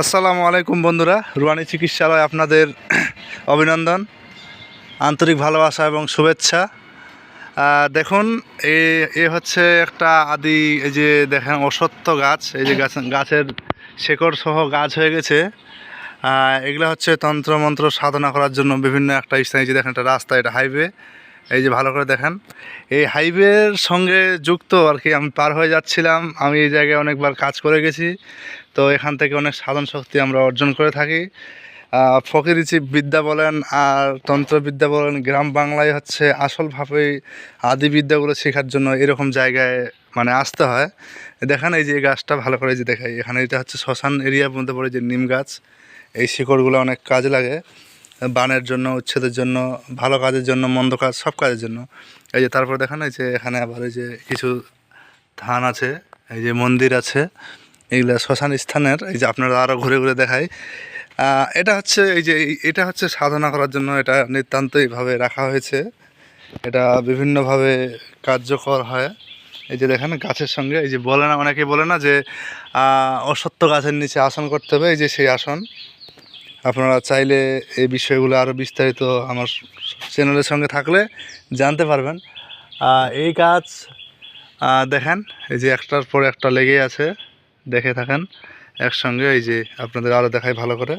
আসসালামু আলাইকুম বন্ধুরা। রুয়ানি চিকিৎসালয় আপনাদের অভিনন্দন, আন্তরিক ভালোবাসা এবং শুভেচ্ছা। দেখুন, এ এ হচ্ছে একটা আদি, এই যে দেখেন, অসত্য গাছ, এই যে গাছ গাছের শেকড় সহ গাছ হয়ে গেছে। এগুলো হচ্ছে তন্ত্রমন্ত্র সাধনা করার জন্য বিভিন্ন একটা স্থান যে দেখেন, একটা রাস্তা, এটা হাইওয়ে এই যে ভালো করে দেখেন। এই হাইওয়ের সঙ্গে যুক্ত আর কি, আমি পার হয়ে যাচ্ছিলাম, আমি এই জায়গায় অনেকবার কাজ করে গেছি। তো এখান থেকে অনেক সাধন শক্তি আমরা অর্জন করে থাকি। ফকিরিচি বিদ্যা বলেন আর তন্ত্রবিদ্যা বলেন, গ্রাম বাংলায় হচ্ছে আসলভাবে আদি বিদ্যাগুলো শেখার জন্য এরকম জায়গায় মানে আসতে হয়। দেখেন এই যে গাছটা ভালো করে যে দেখাই, এখানে এটা হচ্ছে শ্মশান এরিয়ার মধ্যে পড়ে যে নিম গাছ। এই শিকড়গুলো অনেক কাজে লাগে, বানের জন্য, উচ্ছেদের জন্য, ভালো কাজের জন্য, মন্দ কাজ, সব কাজের জন্য। এই যে তারপর দেখেন এই যে এখানে আবার এই যে কিছু ধান আছে, এই যে মন্দির আছে। এইগুলা শ্মশান স্থানের এই যে আপনারা আরও ঘুরে ঘুরে আহ, এটা হচ্ছে এই যে এটা হচ্ছে সাধনা করার জন্য এটা নিতান্তইভাবে রাখা হয়েছে। এটা বিভিন্নভাবে কার্যকর হয়। এই যে দেখেন গাছের সঙ্গে এই যে বলে না অনেকে বলে না যে অসত্য গাছের নিচে আসন করতে হবে এই যে সেই আসন। আপনারা চাইলে এই বিষয়গুলো আরও বিস্তারিত আমার চ্যানেলের সঙ্গে থাকলে জানতে পারবেন। এই গাছ দেখেন এই যে একটার পর একটা লেগেই আছে। দেখে থাকেন। একসঙ্গে এই যে আপনাদের আরও দেখাই ভালো করে।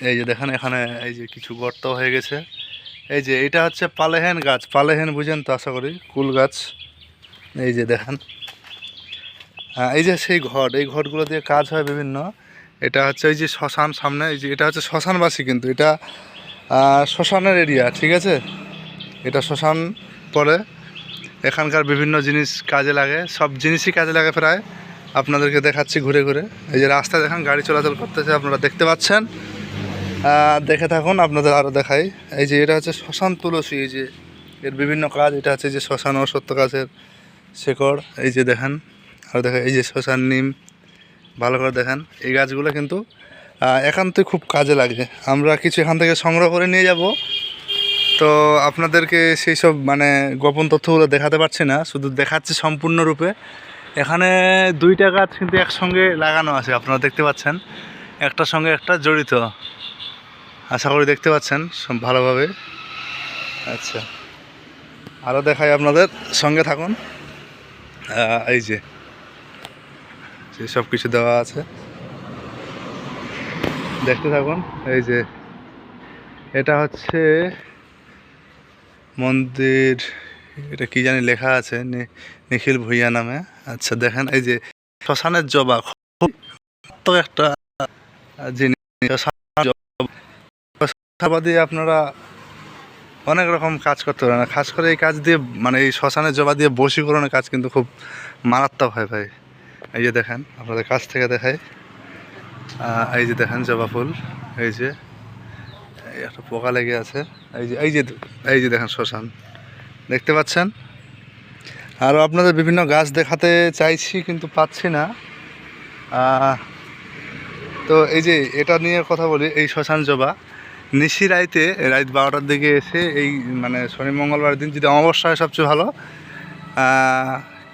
এই যে দেখেন এখানে এই যে কিছু গর্ত হয়ে গেছে। এই যে এটা হচ্ছে পালেহেন গাছ। পালেহেন বুঝেন তো আশা করি। কুল গাছ। এই যে দেখেন। হ্যাঁ, এই যে সেই ঘট। এই ঘটগুলো দিয়ে কাজ হয় বিভিন্ন। এটা হচ্ছে এই যে শ্মশান সামনে। এই যে এটা হচ্ছে শ্মশানবাসী কিন্তু। এটা শ্মশানের এরিয়া ঠিক আছে? এটা শ্মশান পরে। এখানকার বিভিন্ন জিনিস কাজে লাগে। সব জিনিসই কাজে লাগে প্রায়। আপনাদেরকে দেখাচ্ছি ঘুরে ঘুরে। এই যে রাস্তা দেখেন গাড়ি চলাচল করতেছে, আপনারা দেখতে পাচ্ছেন। দেখে থাকুন, আপনাদের আরও দেখাই। এই যে এটা হচ্ছে শ্মশান তুলসী, এই যে এর বিভিন্ন কাজ, এটা হচ্ছে যে শ্মশান ও সত্য গাছের শেকড়। এই যে দেখেন, আর দেখেন, এই যে শ্মশান নিম, ভালো করে দেখেন। এই গাছগুলো কিন্তু একান্তই খুব কাজে লাগে। আমরা কিছু এখান থেকে সংগ্রহ করে নিয়ে যাব। তো আপনাদেরকে সেই সব মানে গোপন তথ্যগুলো দেখাতে পারছি না, শুধু দেখাচ্ছি সম্পূর্ণরূপে। এখানে দুইটা গাছ কিন্তু একসঙ্গে লাগানো আছে, আপনারা দেখতে পাচ্ছেন। একটার সঙ্গে একটা জড়িত। আশা করি দেখতে পাচ্ছেন ভালোভাবে। আচ্ছা। আরও দেখাই আপনাদের, সঙ্গে থাকুন। এই যে। সব কিছু দেওয়া আছে। দেখতে থাকুন, এই যে। এটা হচ্ছে মন্দির, এটা কি জানি লেখা আছে নিখিল ভুইয়া নামে। আচ্ছা দেখেন এই যে শ্মশানের জবা, খুব একটা জিনিস। আপনারা অনেক রকম কাজ করতে পারেন। খাস করে এই কাজ দিয়ে মানে এই শ্মশানের জবা দিয়ে বশীকরণের কাজ কিন্তু খুব মারাত্মক হয় ভাই। এই যে দেখেন, আপনাদের কাছ থেকে দেখাই। এই যে দেখেন জবা ফুল, এই যে একটা পোকা লেগে আছে। এই যে এই যে এই যে দেখেন শ্মশান, দেখতে পাচ্ছেন? আরও আপনাদের বিভিন্ন গাছ দেখাতে চাইছি, কিন্তু পাচ্ছি না। তো এই যে এটা নিয়ে কথা বলি, এই শ্মশান জবা। নিশি রাইতে রাত বারোটার দিকে এসে এই মানে শনি, মঙ্গলবার দিন যদি অমাবস্যা হয় সবচেয়ে ভালো।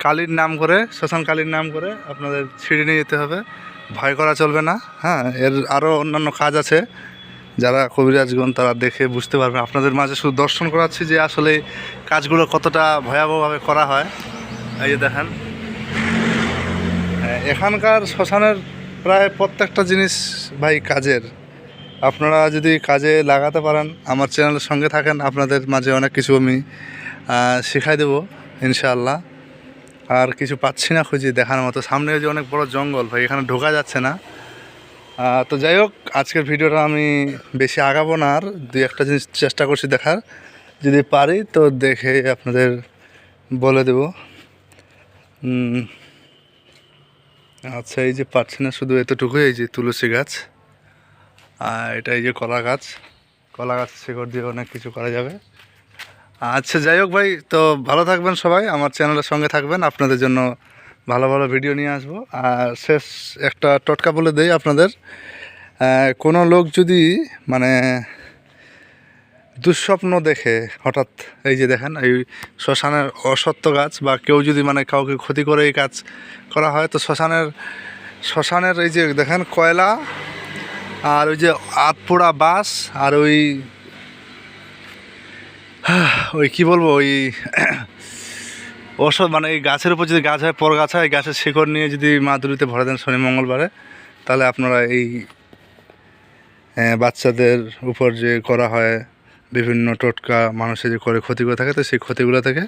কালীর নাম করে, শ্মশান কালীর নাম করে আপনাদের ছিঁড়ে নিয়ে যেতে হবে। ভয় করা চলবে না হ্যাঁ এর আরও অন্যান্য কাজ আছে। যারা কবিরাজগণ তারা দেখে বুঝতে পারবে। আপনাদের মাঝে শুধু দর্শন করাচ্ছি যে আসলে কাজগুলো কতটা ভয়াবহভাবে করা হয়। এই যে দেখেন। হ্যাঁ, এখানকার শ্মশানের প্রায় প্রত্যেকটা জিনিস ভাই কাজের। আপনারা যদি কাজে লাগাতে পারেন আমার চ্যানেলের সঙ্গে থাকেন আপনাদের মাঝে অনেক কিছু আমি শেখাই দেবো ইনশাআল্লাহ। আর কিছু পাচ্ছি না খুঁজি দেখার মতো। সামনে যে অনেক বড় জঙ্গল ভাই এখানে ঢোকা যাচ্ছে না। তো যাই হোক, আজকের ভিডিওটা আমি বেশি আগাবো না আর দুই একটা জিনিস চেষ্টা করছি দেখার। যদি পারি তো দেখে আপনাদের বলে দেব। আচ্ছা এই যে পাচ্ছি না শুধু এতটুকুই, এই যে তুলসী গাছ আর এটা এই যে কলা গাছ। কলা গাছ শিকড় দিয়ে অনেক কিছু করা যাবে। আচ্ছা যাই হোক ভাই, তো ভালো থাকবেন সবাই, আমার চ্যানেলের সঙ্গে থাকবেন। আপনাদের জন্য ভালো ভালো ভিডিও নিয়ে আসব। আর শেষ একটা টটকা বলে দেই আপনাদের। কোনো লোক যদি মানে দুঃস্বপ্ন দেখে হঠাৎ, এই যে দেখেন, এই শ্মশানের অসত্য গাছ বা কেউ যদি মানে কাউকে ক্ষতি করে এই কাজ করা হয়, তো শ্মশানের শ্মশানের এই যে দেখেন কয়লা আর ওই যে আতপোড়া বাঁশ আর ওই ওই কি বলব, ওই ওসব মানে এই গাছের উপর যদি গাছ হয় পর গাছ হয় গাছের শিকড় নিয়ে যদি মা দুলিতে ভরে দেন শনি মঙ্গলবারে, তাহলে আপনারা এই বাচ্চাদের উপর যে করা হয় বিভিন্ন টোটকা, মানুষের যে করে ক্ষতিগুলো থাকে, তো সেই ক্ষতিগুলো থেকে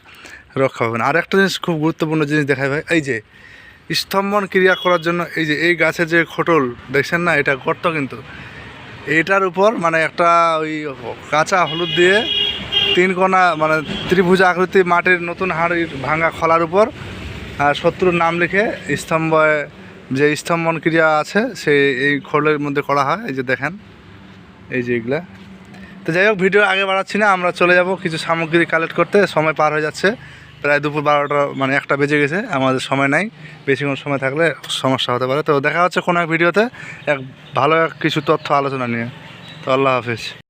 রক্ষা পাবেন। আর একটা জিনিস খুব গুরুত্বপূর্ণ জিনিস দেখায় ভাই এই যে স্তম্ভন ক্রিয়া করার জন্য এই যে এই গাছের যে খোটল, দেখছেন না? এটা গর্ত কিন্তু। এটার উপর মানে একটা ওই কাঁচা হলুদ দিয়ে তিন কোনা মানে ত্রিভুজ আকৃতি মাটির নতুন হাড়ির ভাঙা খলার উপর শত্রুর নাম লিখে স্তম্ভে যে স্তম্ভন ক্রিয়া আছে, সেই এই খোলের মধ্যে করা হয়, এই যে দেখেন, এই যে এগুলা। তো যাই হোক, ভিডিও আগে বাড়াচ্ছি না, আমরা চলে যাব কিছু সামগ্রী কালেক্ট করতে, সময় পার হয়ে যাচ্ছে, প্রায় দুপুর বারোটা মানে একটা বেজে গেছে, আমাদের সময় নাই বেশিক্ষণ সময় থাকলে সমস্যা হতে পারে। তো দেখা হচ্ছে কোনো এক ভিডিওতে, এক ভালো এক কিছু তথ্য আলোচনা নিয়ে। তো আল্লাহ হাফিজ।